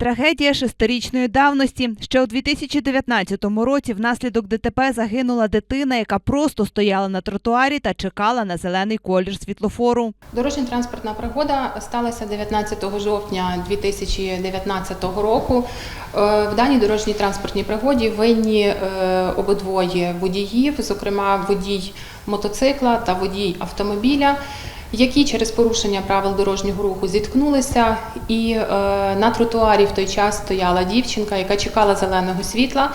Трагедія шестирічної давності. Ще у 2019 році внаслідок ДТП загинула дитина, яка просто стояла на тротуарі та чекала на зелений колір світлофору. Дорожньо-транспортна пригода сталася 19 жовтня 2019 року. Е, В даній дорожній транспортній пригоді винні е, обидвоє водіїв, зокрема водій мотоцикла та водій автомобіля, які через порушення правил дорожнього руху зіткнулися. І е, на тротуарі в той час стояла дівчинка, яка чекала зеленого світла.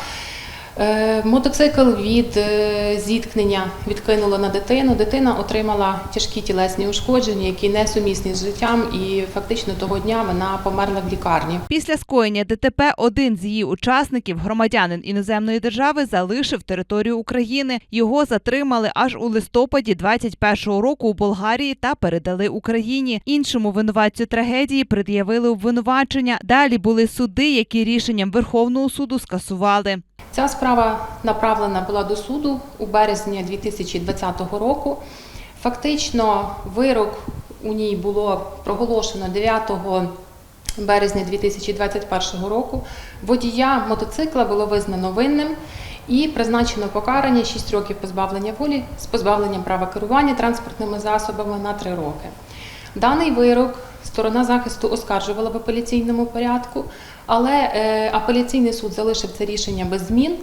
Е, Мотоцикл від е, зіткнення відкинуло на дитину. Дитина отримала тяжкі тілесні ушкодження, які не сумісні з життям, і фактично того дня вона померла в лікарні. Після скоєння ДТП один з її учасників, громадянин іноземної держави, залишив територію України. Його затримали аж у листопаді 21-го року у Болгарії та передали Україні. Іншому винуватцю трагедії пред'явили обвинувачення. Далі були суди, які рішенням Верховного суду скасували. Ця справа направлена була до суду у березні 2020 року. Фактично, вирок у ній було проголошено 9 березня 2021 року. Водія мотоцикла було визнано винним і призначено покарання 6 років позбавлення волі з позбавленням права керування транспортними засобами на 3 роки. Даний вирок сторона захисту оскаржувала в апеляційному порядку, але е, апеляційний суд залишив це рішення без змін.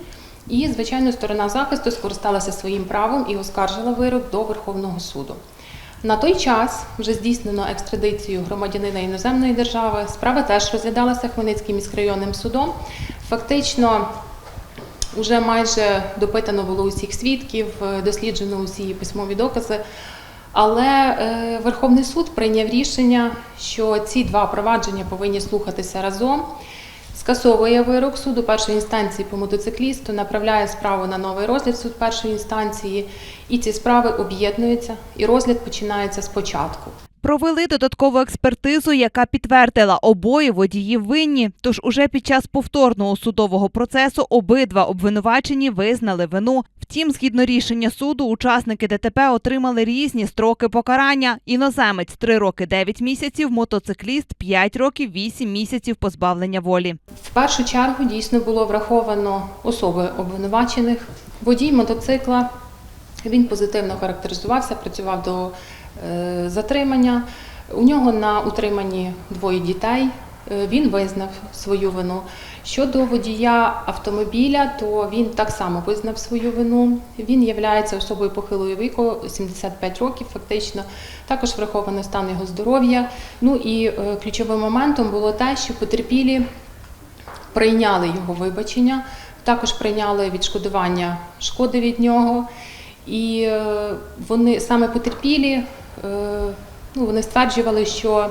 І, звичайно, сторона захисту скористалася своїм правом і оскаржила вирок до Верховного суду. На той час вже здійснено екстрадицію громадянина іноземної держави. Справа теж розглядалася Хмельницьким міськрайонним судом. Фактично, Уже майже допитано було усіх свідків, досліджено усі письмові докази. Але е, Верховний суд прийняв рішення, що ці два провадження повинні слухатися разом. Скасовує вирок суду першої інстанції по мотоциклісту, направляє справу на новий розгляд суд першої інстанції, і ці справи об'єднуються, і розгляд починається спочатку. Провели додаткову експертизу, яка підтвердила обоє водії винні. Тож уже під час повторного судового процесу обидва обвинувачені визнали вину. Втім, згідно рішення суду, учасники ДТП отримали різні строки покарання. Іноземець 3 роки 9 місяців, мотоцикліст 5 років 8 місяців позбавлення волі. В першу чергу дійсно було враховано особи обвинувачених. Водій мотоцикла він позитивно характеризувався, працював до затримання. У нього на утриманні двоє дітей. Е, Він визнав свою вину. Щодо водія автомобіля, то він так само визнав свою вину. Він є особою похилого віку, 75 років фактично. Також враховано стан його здоров'я. Ну і е, ключовим моментом було те, що потерпілі прийняли його вибачення, також прийняли відшкодування шкоди від нього. І е, вони саме потерпілі, е, ну, вони стверджували, що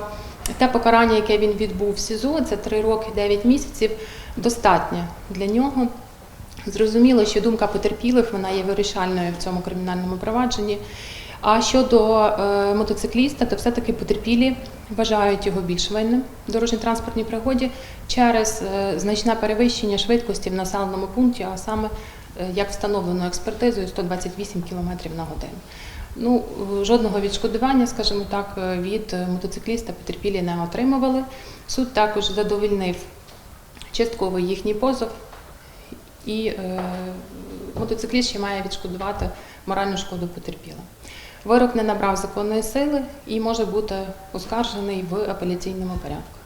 те покарання, яке він відбув в СІЗО, це 3 роки 9 місяців, достатньо для нього. Зрозуміло, що думка потерпілих вона є вирішальною в цьому кримінальному провадженні. А щодо е, мотоцикліста, то все-таки потерпілі вважають його більш винним в дорожньо-транспортній пригоді через е, значне перевищення швидкості в населеному пункті, а саме, е, як встановлено експертизою, 128 км на годину. Ну, жодного відшкодування, скажімо так, від мотоцикліста потерпілі не отримували. Суд також задовольнив частково їхній позов, і е, мотоцикліст ще має відшкодувати моральну шкоду потерпілим. Вирок не набрав законної сили і може бути оскаржений в апеляційному порядку.